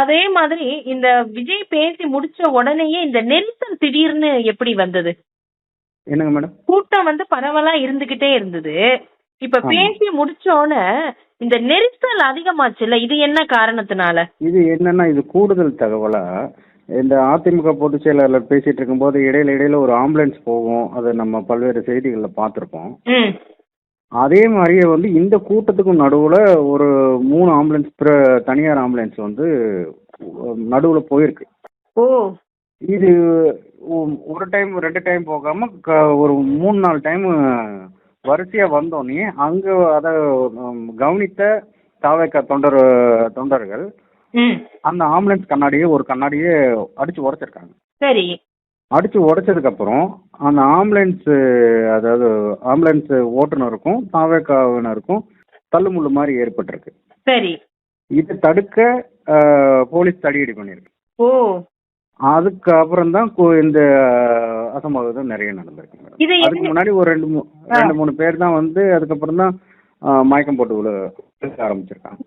அதே மாதிரி இந்த விஜய் பேசி முடிச்ச உடனேயே இந்த நெரிசல் திடீர்னு எப்படி வந்தது? என்னங்க மேடம்? கூட்டம் வந்து பரவலா இருந்துகிட்டே இருந்தது. இப்ப. பேசி முடிச்ச உடனே இந்த நெரிசல் அதிகமாச்சுல்ல இது என்ன காரணத்தினால? இது என்னன்னா இது கூடுதல் தகவலா? இந்த அதிமுக பொதுச் செயலாளர் பேசிட்டு இருக்கும்போது இடையில இடையில ஒரு ஆம்புலன்ஸ் போகும். அதை நம்ம பல்வேறு செய்திகளில் பார்த்துருப்போம் அதே மாதிரியே வந்து இந்த கூட்டத்துக்கும் நடுவில் ஒரு மூணு ஆம்புலன்ஸ் பிற தனியார் ஆம்புலன்ஸ் வந்து நடுவில் போயிருக்கு. ஓ. இது ஒரு டைம் ரெண்டு டைம் போகாம க- ஒரு மூணு நாலு டைம் வரிசையா வந்தோடனே அங்க அதை கவனித்த தாவேக்கா தொண்டர் தொண்டர்கள் அந்த ஆம்புலன்ஸ் கண்ணாடியே ஒரு கண்ணாடியே அடிச்சு உடைச்சிருக்காங்க. சரி. அடிச்சு உடைச்சதுக்கு அப்புறம் அந்த ஆம்புலன்ஸ் அதாவது ஆம்புலன்ஸ் ஓட்டுநருக்கும் தாவேக்காவினருக்கும் தள்ளுமுள்ளு மாதிரி ஏற்பட்டிருக்கு. சரி. இதை தடுக்க போலீஸ் தடியடி பண்ணியிருக்கு ஓ. அதுக்கு அப்புறம் தான் இந்த அசம்பாவிதம் நிறைய நடந்திருக்கு மேடம். அதுக்கு முன்னாடி ஒரு ரெண்டு மூ ரெண்டு மூணு பேர் தான் வந்து அதுக்கப்புறம் தான் மயக்கம் போட்டு விழு ஆரம்பிச்சிருக்காங்க.